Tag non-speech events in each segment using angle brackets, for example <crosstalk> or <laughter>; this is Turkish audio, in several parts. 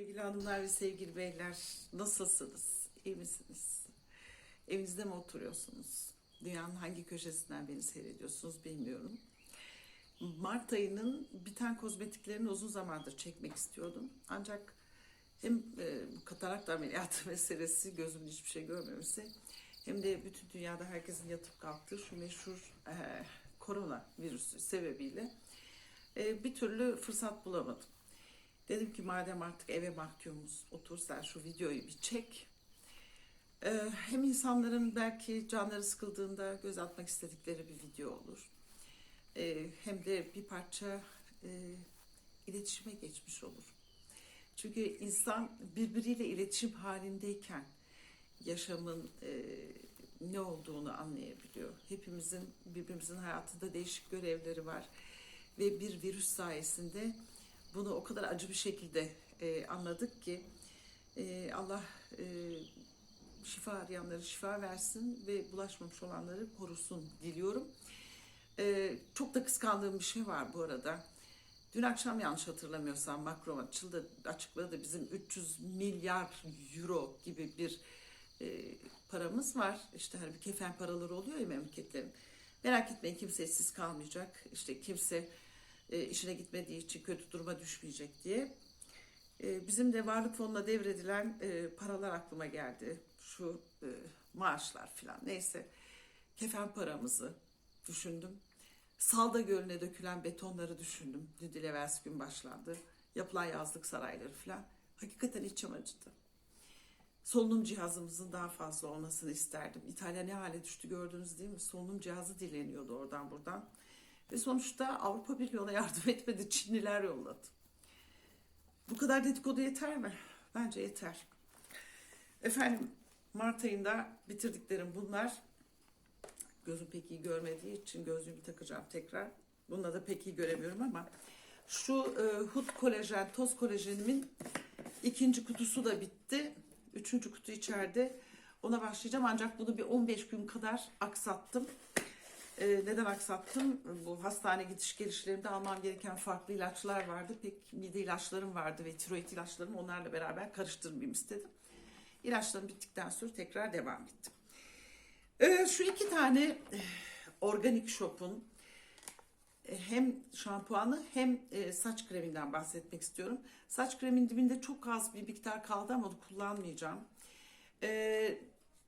Sevgili hanımlar ve sevgili beyler, nasılsınız? İyi misiniz? Evinizde mi oturuyorsunuz? Dünyanın hangi köşesinden beni seyrediyorsunuz bilmiyorum. Mart ayının biten kozmetiklerini uzun zamandır çekmek istiyordum. Ancak hem e, katarakt ameliyatı <laughs> meselesi, gözümün hiçbir şey görmemesi, hem de bütün dünyada herkesin yatıp kalktığı şu meşhur e, korona virüsü sebebiyle e, bir türlü fırsat bulamadım. Dedim ki madem artık eve mahkumuz, otur sen şu videoyu bir çek. Ee, hem insanların belki canları sıkıldığında göz atmak istedikleri bir video olur. Ee, hem de bir parça e, iletişime geçmiş olur. Çünkü insan birbiriyle iletişim halindeyken yaşamın e, ne olduğunu anlayabiliyor. Hepimizin birbirimizin hayatında değişik görevleri var ve bir virüs sayesinde bunu o kadar acı bir şekilde e, anladık ki e, Allah e, şifa arayanları şifa versin ve bulaşmamış olanları korusun diliyorum. E, çok da kıskandığım bir şey var bu arada. Dün akşam yanlış hatırlamıyorsam Macron açıldı, açıkladı bizim 300 milyar euro gibi bir e, paramız var. İşte hani bir kefen paraları oluyor ya memleketlerin. Merak etmeyin kimse işsiz kalmayacak. İşte kimse e, işine gitmediği için kötü duruma düşmeyecek diye. E, bizim de varlık fonuna devredilen e, paralar aklıma geldi. Şu e, maaşlar falan neyse. Kefen paramızı düşündüm. Salda Gölü'ne dökülen betonları düşündüm. Dün evvelsi gün başlandı. Yapılan yazlık sarayları falan. Hakikaten içim acıdı. Solunum cihazımızın daha fazla olmasını isterdim. İtalya ne hale düştü gördünüz değil mi? Solunum cihazı dileniyordu oradan buradan. Ve sonuçta Avrupa Birliği ona yardım <laughs> etmedi. Çinliler yolladı. Bu kadar dedikodu yeter mi? Bence yeter. Efendim Mart ayında bitirdiklerim bunlar. Gözüm pek iyi görmediği için gözlüğümü takacağım tekrar. Bununla da pek iyi göremiyorum ama şu e, Hut kolajen, toz kolajenimin ikinci kutusu da bitti. Üçüncü kutu içeride. Ona başlayacağım ancak bunu bir 15 gün kadar aksattım. Ee, neden aksattım? Bu hastane gidiş gelişlerimde almam gereken farklı ilaçlar vardı. Pek mide ilaçlarım vardı ve tiroid ilaçlarım onlarla beraber karıştırmayayım istedim. İlaçlarım bittikten sonra tekrar devam ettim. Ee, şu iki tane eh, organik shop'un eh, hem şampuanı hem eh, saç kreminden bahsetmek istiyorum. Saç kremin dibinde çok az bir miktar kaldı ama kullanmayacağım. Ee,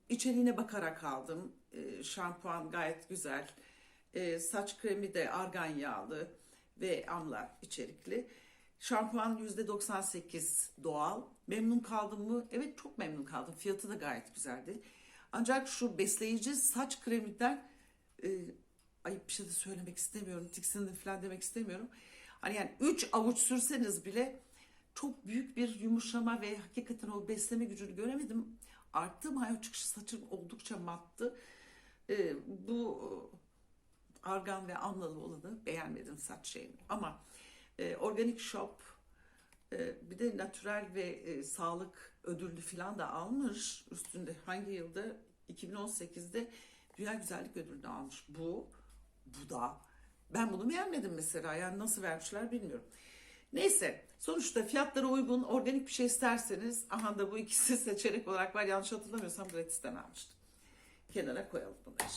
içeriğine bakarak aldım. Ee, şampuan gayet güzel. Ee, saç kremi de argan yağlı ve amla içerikli. Şampuan %98 doğal. Memnun kaldım mı? Evet çok memnun kaldım. Fiyatı da gayet güzeldi. Ancak şu besleyici saç kreminden e, ayıp bir şey de söylemek istemiyorum. Tiksindim falan demek istemiyorum. Hani yani 3 avuç sürseniz bile çok büyük bir yumuşama ve hakikaten o besleme gücünü göremedim. Arttı mayo çıkışı saçım oldukça mattı. Ee, bu argan ve amlalı olanı beğenmedim saç şeyini. Ama e, organik shop e, bir de natürel ve e, sağlık ödüllü falan da almış üstünde. Hangi yılda? 2018'de Dünya Güzellik Ödülünü almış. Bu, bu da. Ben bunu beğenmedim mesela. Yani nasıl vermişler bilmiyorum. Neyse sonuçta fiyatları uygun organik bir şey isterseniz aha da bu ikisi <laughs> seçenek olarak var. Yanlış hatırlamıyorsam gratisten almıştım. Kenara koyalım bunları.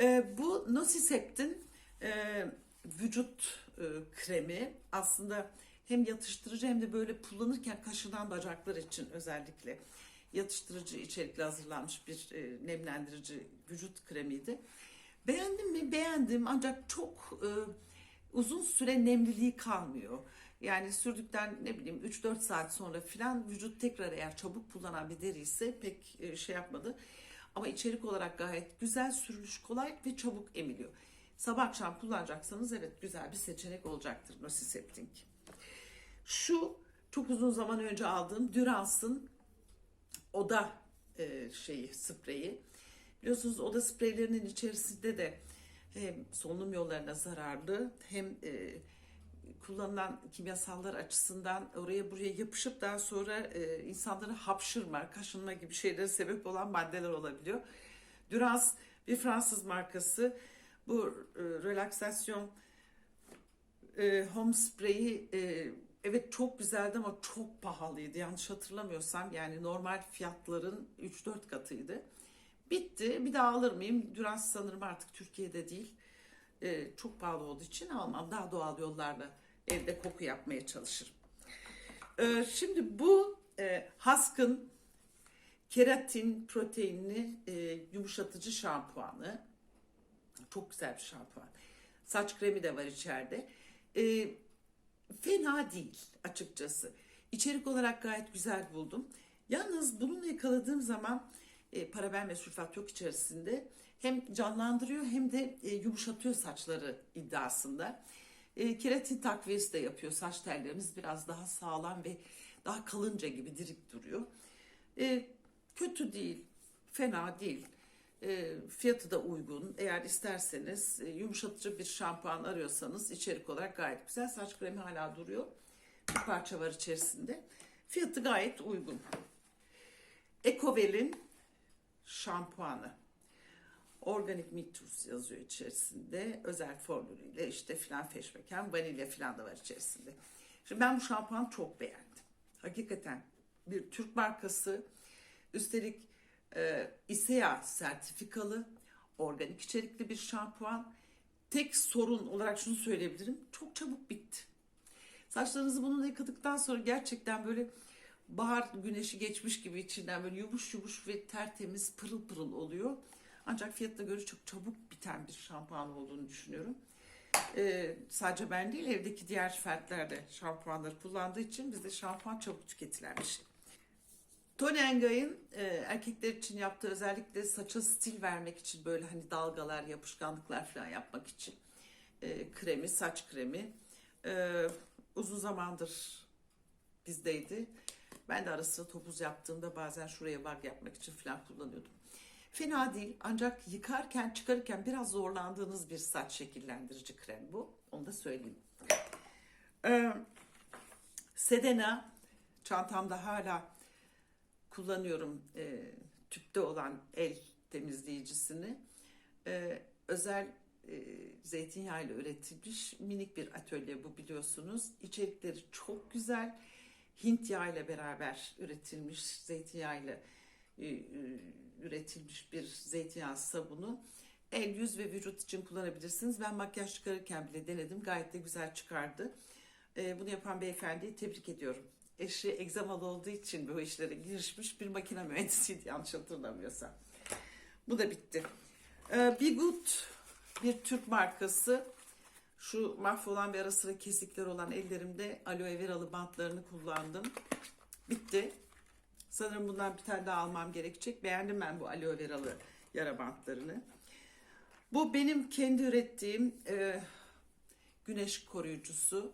Ee, bu Nocipep'tin e, vücut e, kremi aslında hem yatıştırıcı hem de böyle kullanırken kaşınan bacaklar için özellikle yatıştırıcı içerikli hazırlanmış bir e, nemlendirici vücut kremiydi. Beğendim mi? Beğendim ancak çok e, uzun süre nemliliği kalmıyor. Yani sürdükten ne bileyim 3-4 saat sonra filan vücut tekrar eğer çabuk kullanan bir deri ise pek e, şey yapmadı. Ama içerik olarak gayet güzel, sürülüş kolay ve çabuk emiliyor. Sabah akşam kullanacaksanız evet güzel bir seçenek olacaktır Nocipep'tink. Şu çok uzun zaman önce aldığım Durans'ın oda e, şeyi spreyi. Biliyorsunuz oda spreylerinin içerisinde de hem solunum yollarına zararlı hem e, kullanılan kimyasallar açısından oraya buraya yapışıp daha sonra e, insanları hapşırma, kaşınma gibi şeylere sebep olan maddeler olabiliyor. Durans bir Fransız markası. Bu e, relaksasyon e, home spray'i e, evet çok güzeldi ama çok pahalıydı. Yanlış hatırlamıyorsam yani normal fiyatların 3-4 katıydı. Bitti. Bir daha alır mıyım? Durans sanırım artık Türkiye'de değil. Ee, çok pahalı olduğu için almam. Daha doğal yollarla evde koku yapmaya çalışırım. Ee, şimdi bu e, Hask'ın keratin proteinli e, yumuşatıcı şampuanı. Çok güzel bir şampuan. Saç kremi de var içeride. E, fena değil açıkçası. İçerik olarak gayet güzel buldum. Yalnız bununla yakaladığım zaman e, paraben ve sülfat yok içerisinde. Hem canlandırıyor hem de e, yumuşatıyor saçları iddiasında. E, keratin takviyesi de yapıyor. Saç tellerimiz biraz daha sağlam ve daha kalınca gibi dirik duruyor. E, kötü değil, fena değil. E, fiyatı da uygun. Eğer isterseniz yumuşatıcı bir şampuan arıyorsanız içerik olarak gayet güzel. Saç kremi hala duruyor. Bir parça var içerisinde. Fiyatı gayet uygun. Ecovel'in şampuanı. Organik Mitrus yazıyor içerisinde. Özel formülüyle işte filan feşmeken vanilya filan da var içerisinde. Şimdi ben bu şampuanı çok beğendim. Hakikaten bir Türk markası. Üstelik e, İSEA sertifikalı, organik içerikli bir şampuan. Tek sorun olarak şunu söyleyebilirim. Çok çabuk bitti. Saçlarınızı bununla yıkadıktan sonra gerçekten böyle bahar güneşi geçmiş gibi içinden böyle yumuş yumuş ve tertemiz pırıl pırıl oluyor. Ancak fiyatına göre çok çabuk biten bir şampuan olduğunu düşünüyorum. Ee, sadece ben değil evdeki diğer fertler de şampuanları kullandığı için bizde şampuan çabuk tüketilen bir şey. Tony Engay'ın e, erkekler için yaptığı özellikle saça stil vermek için böyle hani dalgalar, yapışkanlıklar falan yapmak için e, kremi, saç kremi e, uzun zamandır bizdeydi. Ben de ara topuz yaptığımda bazen şuraya bag yapmak için falan kullanıyordum. Fena değil ancak yıkarken çıkarırken biraz zorlandığınız bir saç şekillendirici krem bu. Onu da söyleyeyim. Ee, Sedena çantamda hala kullanıyorum e, tüpte olan el temizleyicisini. E, özel e, zeytinyağıyla üretilmiş minik bir atölye bu biliyorsunuz. İçerikleri çok güzel. Hint yağı ile beraber üretilmiş zeytinyağıyla e, e, üretilmiş bir zeytinyağı sabunu. El, yüz ve vücut için kullanabilirsiniz. Ben makyaj çıkarırken bile denedim. Gayet de güzel çıkardı. E, bunu yapan beyefendiyi tebrik ediyorum. Eşi egzamalı olduğu için bu işlere girişmiş bir makine mühendisiydi yanlış hatırlamıyorsam. Bu da bitti. E, Good bir Türk markası. Şu mahvolan bir ara sıra kesikler olan ellerimde aloe veralı bantlarını kullandım. Bitti. Sanırım bundan bir tane daha almam gerekecek. Beğendim ben bu aloe veralı yara bantlarını. Bu benim kendi ürettiğim e, güneş koruyucusu.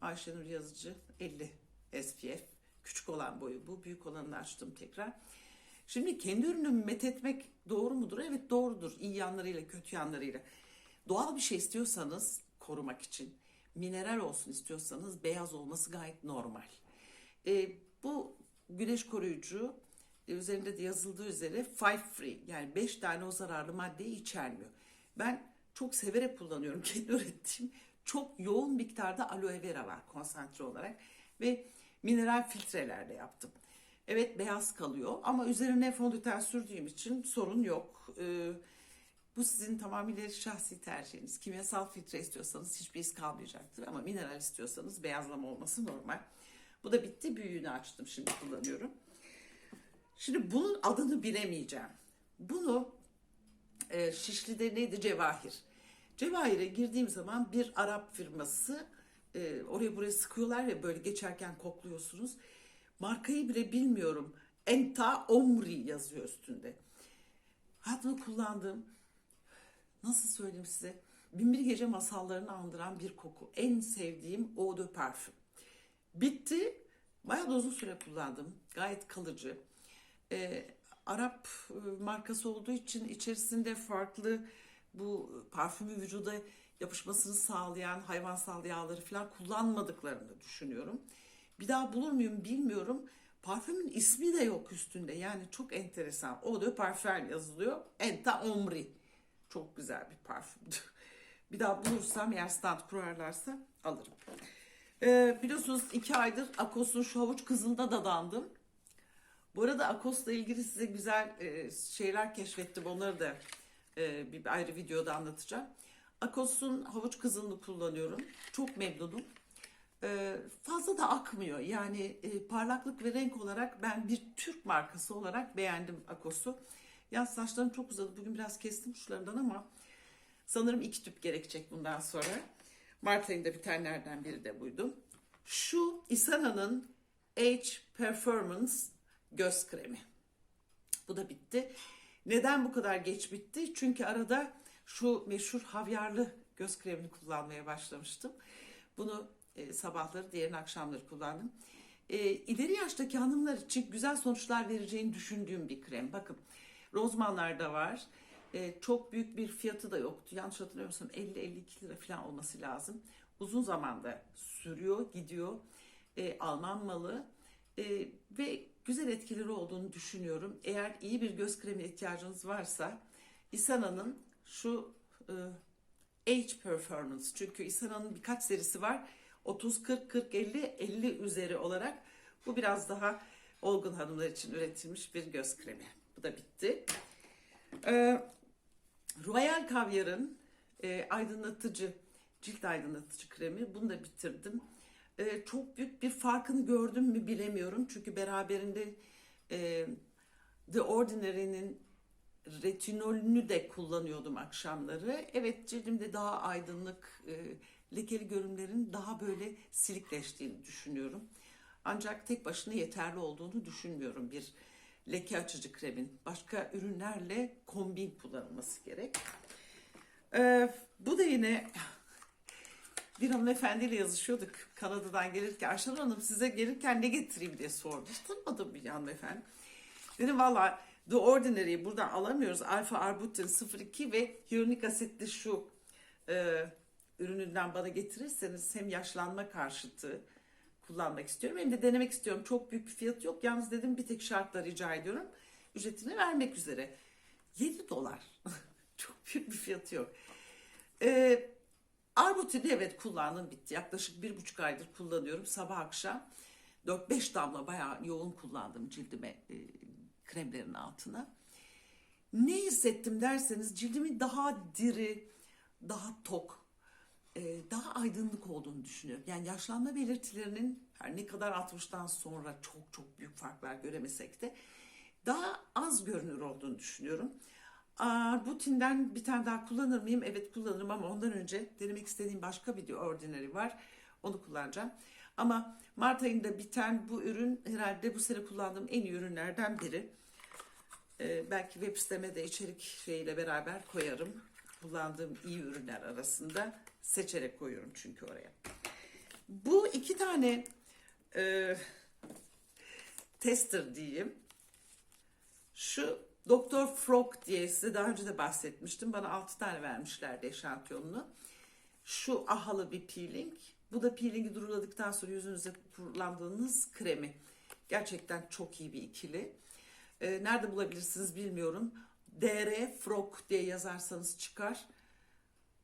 Ayşenur Yazıcı 50 SPF. Küçük olan boyu bu. Büyük olanını açtım tekrar. Şimdi kendi ürünümü methetmek doğru mudur? Evet doğrudur. İyi yanlarıyla kötü yanlarıyla. Doğal bir şey istiyorsanız korumak için mineral olsun istiyorsanız beyaz olması gayet normal. E, bu güneş koruyucu e, üzerinde de yazıldığı üzere five free yani 5 tane o zararlı maddeyi içermiyor. Ben çok severek kullanıyorum <laughs> kendi ürettiğim. Çok yoğun miktarda aloe vera var konsantre olarak ve mineral filtrelerle yaptım. Evet beyaz kalıyor ama üzerine fondöten sürdüğüm için sorun yok. Ee, bu sizin tamamıyla şahsi tercihiniz. Kimyasal filtre istiyorsanız hiçbir iz kalmayacaktır ama mineral istiyorsanız beyazlama olması normal. Bu da bitti. Büyüğünü açtım şimdi kullanıyorum. Şimdi bunun adını bilemeyeceğim. Bunu e, Şişli'de neydi? Cevahir. Cevahir'e girdiğim zaman bir Arap firması e, oraya buraya sıkıyorlar ve böyle geçerken kokluyorsunuz. Markayı bile bilmiyorum. Enta Omri yazıyor üstünde. Hayatımda kullandığım nasıl söyleyeyim size Binbir Gece masallarını andıran bir koku. En sevdiğim eau de parfüm. Bitti. Bayağı da uzun süre kullandım. Gayet kalıcı. Ee, Arap e, markası olduğu için içerisinde farklı bu parfümü vücuda yapışmasını sağlayan hayvansal yağları falan kullanmadıklarını düşünüyorum. Bir daha bulur muyum bilmiyorum. Parfümün ismi de yok üstünde. Yani çok enteresan. Eau de parfum yazılıyor. Enta Omri. Çok güzel bir parfümdü. <laughs> Bir daha bulursam eğer stand kurarlarsa alırım. Ee, biliyorsunuz iki aydır Akos'un şu havuç kızında dadandım. Bu arada Akos'la ilgili size güzel e, şeyler keşfettim. Onları da e, bir ayrı videoda anlatacağım. Akos'un havuç kızını kullanıyorum. Çok memnunum. E, fazla da akmıyor. Yani e, parlaklık ve renk olarak ben bir Türk markası olarak beğendim Akos'u. Yaz saçlarım çok uzadı. Bugün biraz kestim uçlarından ama sanırım iki tüp gerekecek bundan sonra. Mart ayında bitenlerden biri de buydu. Şu Isana'nın Age Performance göz kremi. Bu da bitti. Neden bu kadar geç bitti? Çünkü arada şu meşhur havyarlı göz kremini kullanmaya başlamıştım. Bunu e, sabahları, diğerini akşamları kullandım. E, ileri yaştaki hanımlar için güzel sonuçlar vereceğini düşündüğüm bir krem. Bakın rozmanlarda var. E, çok büyük bir fiyatı da yoktu. Yanlış hatırlamıyorsam 50-52 lira falan olması lazım. Uzun zamanda sürüyor, gidiyor. E, Alman malı E, ve güzel etkileri olduğunu düşünüyorum. Eğer iyi bir göz kremi ihtiyacınız varsa Isana'nın şu e, Age Performance çünkü Isana'nın birkaç serisi var. 30, 40, 40, 50, 50 üzeri olarak bu biraz daha olgun hanımlar için üretilmiş bir göz kremi. Bu da bitti. Ee, Royal Kavyar'ın e, aydınlatıcı, cilt aydınlatıcı kremi. Bunu da bitirdim. E, çok büyük bir farkını gördüm mü bilemiyorum. Çünkü beraberinde e, The Ordinary'nin retinolünü de kullanıyordum akşamları. Evet cildimde daha aydınlık, e, lekeli görünümlerin daha böyle silikleştiğini düşünüyorum. Ancak tek başına yeterli olduğunu düşünmüyorum bir leke açıcı kremin. Başka ürünlerle kombin kullanılması gerek. Ee, bu da yine <laughs> bir hanımefendiyle yazışıyorduk Kanada'dan gelirken. Ayşen Hanım size gelirken ne getireyim diye sordu. Hiç tanımadığım bir hanımefendi. Dedim valla The Ordinary'i buradan alamıyoruz. Alfa arbutin 02 ve hyaluronik asitli şu e, ürününden bana getirirseniz hem yaşlanma karşıtı kullanmak istiyorum hem de denemek istiyorum. Çok büyük bir fiyat yok. Yalnız dedim bir tek şartla rica ediyorum. Ücretini vermek üzere. 7 dolar. <laughs> Çok büyük bir fiyatı yok. Ee, Arbutini evet kullandım bitti. Yaklaşık bir buçuk aydır kullanıyorum. Sabah akşam 4-5 damla bayağı yoğun kullandım cildime e, kremlerin altına. Ne hissettim derseniz cildimin daha diri, daha tok, daha aydınlık olduğunu düşünüyorum. Yani yaşlanma belirtilerinin her ne kadar 60'tan sonra çok çok büyük farklar göremesek de daha az görünür olduğunu düşünüyorum. Arbutinden bir tane daha kullanır mıyım? Evet kullanırım ama ondan önce denemek istediğim başka bir Ordinary var. Onu kullanacağım. Ama Mart ayında biten bu ürün herhalde bu sene kullandığım en iyi ürünlerden biri. Ee, belki web siteme de içerik şeyiyle beraber koyarım. Kullandığım iyi ürünler arasında seçerek koyuyorum çünkü oraya. Bu iki tane e, tester diyeyim. Şu Doktor Frog diye size daha önce de bahsetmiştim. Bana 6 tane vermişlerdi eşantiyonunu. Şu ahalı bir peeling. Bu da peelingi duruladıktan sonra yüzünüze kullandığınız kremi. Gerçekten çok iyi bir ikili. Ee, nerede bulabilirsiniz bilmiyorum. DR Frog diye yazarsanız çıkar.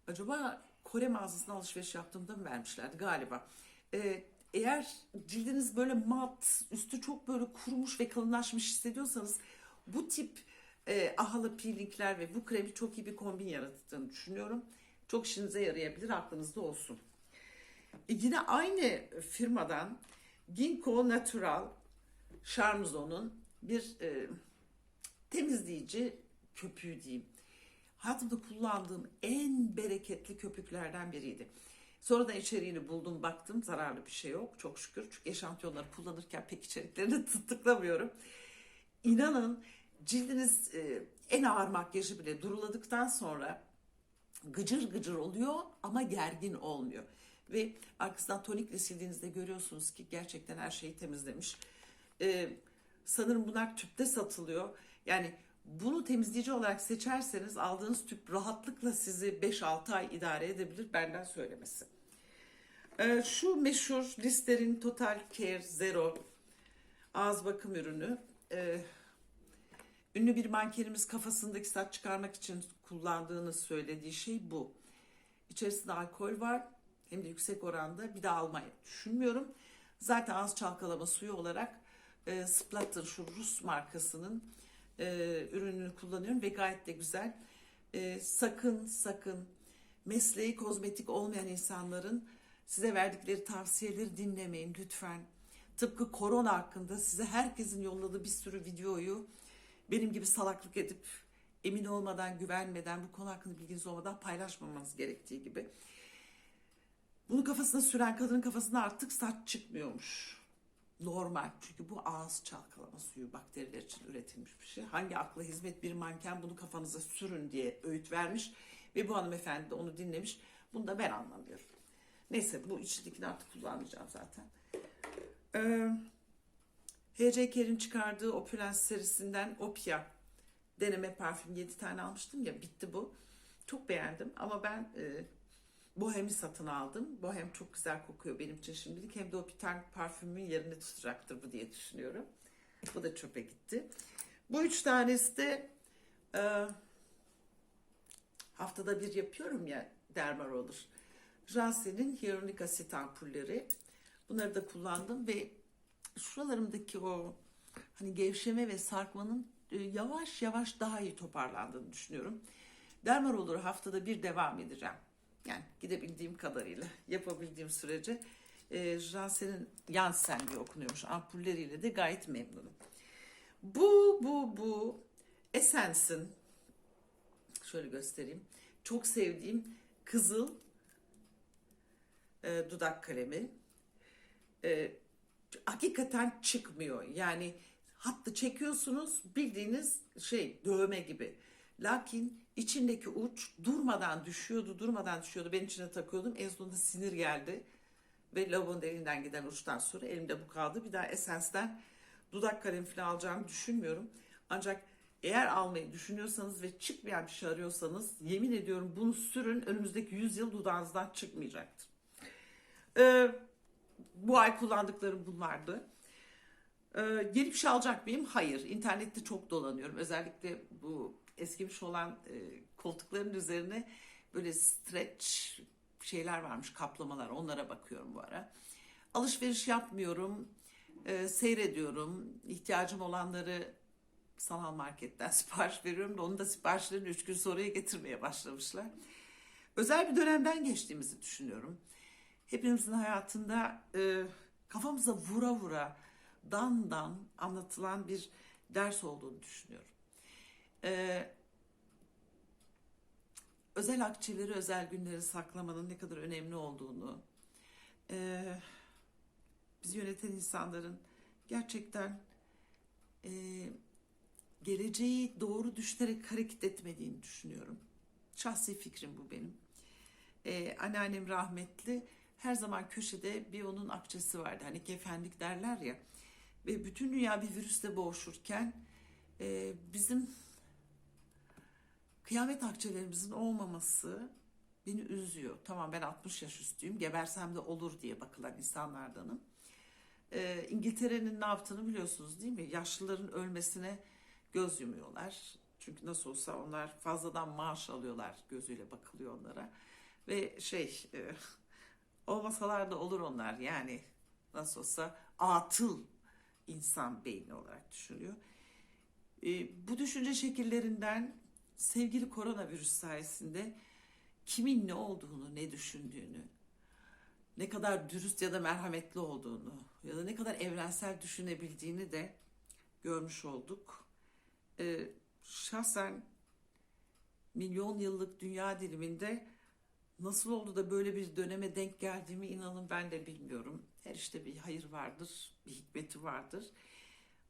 Acaba Kore mağazasına alışveriş yaptığımda mı vermişlerdi galiba. Ee, eğer cildiniz böyle mat, üstü çok böyle kurumuş ve kalınlaşmış hissediyorsanız bu tip e, ahalı peelingler ve bu kremi çok iyi bir kombin yarattığını düşünüyorum. Çok işinize yarayabilir, aklınızda olsun. E, yine aynı firmadan Ginkgo Natural Charmzone'un bir e, temizleyici köpüğü diyeyim. Hayatımda kullandığım en bereketli köpüklerden biriydi. Sonradan içeriğini buldum, baktım zararlı bir şey yok çok şükür. Çünkü eşantiyonları kullanırken pek içeriklerini <laughs> tıklamıyorum. İnanın cildiniz e, en ağır makyajı bile duruladıktan sonra gıcır gıcır oluyor ama gergin olmuyor. Ve arkasından tonikle sildiğinizde görüyorsunuz ki gerçekten her şeyi temizlemiş. E, sanırım bunlar tüpte satılıyor. Yani bunu temizleyici olarak seçerseniz aldığınız tüp rahatlıkla sizi 5-6 ay idare edebilir benden söylemesi. E, şu meşhur Listerine Total Care Zero ağız bakım ürünü. E, Ünlü bir mankenimiz kafasındaki saç çıkarmak için kullandığını söylediği şey bu. İçerisinde alkol var. hem de yüksek oranda bir daha almayı düşünmüyorum. Zaten ağız çalkalama suyu olarak e, Splatter şu Rus markasının e, ürününü kullanıyorum ve gayet de güzel. E, sakın sakın mesleği kozmetik olmayan insanların size verdikleri tavsiyeleri dinlemeyin lütfen. Tıpkı korona hakkında size herkesin yolladığı bir sürü videoyu benim gibi salaklık edip emin olmadan, güvenmeden, bu konu hakkında bilginiz olmadan paylaşmamanız gerektiği gibi. Bunu kafasına süren kadının kafasında artık saç çıkmıyormuş. Normal. Çünkü bu ağız çalkalama suyu bakteriler için üretilmiş bir şey. Hangi akla hizmet bir manken bunu kafanıza sürün diye öğüt vermiş. Ve bu hanımefendi de onu dinlemiş. Bunu da ben anlamıyorum. Neyse bu içindekini artık kullanmayacağım zaten. Ee, H.C. Ker'in çıkardığı Opulence serisinden Opia deneme parfüm 7 tane almıştım ya bitti bu. Çok beğendim ama ben e, Bohem'i satın aldım. Bohem çok güzel kokuyor benim için şimdilik. Hem de o biten parfümün yerini tutacaktır bu diye düşünüyorum. Bu da çöpe gitti. Bu üç tanesi de e, haftada bir yapıyorum ya dermar olur. Jansen'in hyaluronik asit ampulleri. Bunları da kullandım ve şuralarımdaki o hani gevşeme ve sarkmanın e, yavaş yavaş daha iyi toparlandığını düşünüyorum. Dermar olur haftada bir devam edeceğim. Yani gidebildiğim kadarıyla yapabildiğim sürece e, Jansen'in Janssen diye okunuyormuş ampulleriyle de gayet memnunum. Bu bu bu Essence'in şöyle göstereyim. Çok sevdiğim kızıl e, dudak kalemi. E, hakikaten çıkmıyor. Yani hattı çekiyorsunuz bildiğiniz şey dövme gibi. Lakin içindeki uç durmadan düşüyordu, durmadan düşüyordu. Ben içine takıyordum. En sonunda sinir geldi. Ve lavabonun elinden giden uçtan sonra elimde bu kaldı. Bir daha Essence'den dudak kalemi falan alacağımı düşünmüyorum. Ancak eğer almayı düşünüyorsanız ve çıkmayan bir şey arıyorsanız yemin ediyorum bunu sürün önümüzdeki 100 yıl dudağınızdan çıkmayacaktır. Ee, bu ay kullandıklarım bunlardı. Ee, bir şey alacak mıyım? Hayır. İnternette çok dolanıyorum. Özellikle bu eskimiş olan e, koltukların üzerine böyle stretch şeyler varmış, kaplamalar. Onlara bakıyorum bu ara. Alışveriş yapmıyorum. e, seyrediyorum. İhtiyacım olanları sanal marketten <laughs> sipariş veriyorum da onun da siparişlerini 3 gün sonraya getirmeye başlamışlar. Özel bir dönemden geçtiğimizi düşünüyorum. Hepimizin hayatında e, kafamıza vura vura dan dan anlatılan bir ders olduğunu düşünüyorum. E, özel akçeleri, özel günleri saklamanın ne kadar önemli olduğunu, e, bizi yöneten insanların gerçekten e, geleceği doğru düşünerek hareket etmediğini düşünüyorum. Şahsi fikrim bu benim. Ee, anneannem rahmetli her zaman köşede bir onun akçesi vardı. Hani kefenlik derler ya. Ve bütün dünya bir virüsle boğuşurken e, bizim kıyamet akçelerimizin olmaması beni üzüyor. Tamam ben 60 yaş üstüyüm. Gebersem de olur diye bakılan insanlardanım. Ee, İngiltere'nin ne yaptığını biliyorsunuz değil mi? Yaşlıların ölmesine göz yumuyorlar. Çünkü nasıl olsa onlar fazladan maaş alıyorlar gözüyle bakılıyor onlara. Ve şey e, <laughs> olmasalar da olur onlar yani nasıl olsa atıl insan beyni olarak düşünüyor. E, bu düşünce şekillerinden sevgili koronavirüs sayesinde kimin ne olduğunu, ne düşündüğünü, ne kadar dürüst ya da merhametli olduğunu ya da ne kadar evrensel düşünebildiğini de görmüş olduk. Ee, şahsen milyon yıllık dünya diliminde nasıl oldu da böyle bir döneme denk geldiğimi inanın ben de bilmiyorum. Her işte bir hayır vardır, bir hikmeti vardır.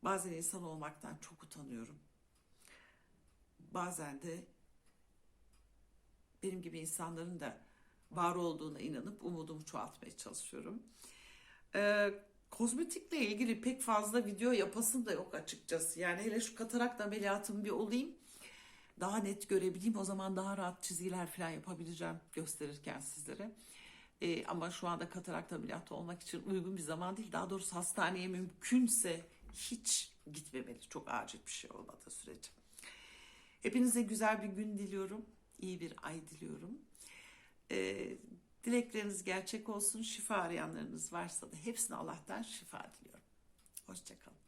Bazen insan olmaktan çok utanıyorum. Bazen de benim gibi insanların da var olduğuna inanıp umudumu çoğaltmaya çalışıyorum. Ee, kozmetikle ilgili pek fazla video yapasım da yok açıkçası. Yani hele şu katarakt ameliyatım bir olayım. Daha net görebileyim. O zaman daha rahat çizgiler falan yapabileceğim gösterirken sizlere. Ee, ama şu anda katarakt ameliyatı olmak için uygun bir zaman değil. Daha doğrusu hastaneye mümkünse hiç gitmemeli. Çok acil bir şey olmadığı sürece. Hepinize güzel bir gün diliyorum. İyi bir ay diliyorum. Ee, Dilekleriniz gerçek olsun. Şifa arayanlarınız varsa da hepsine Allah'tan şifa diliyorum. Hoşçakalın.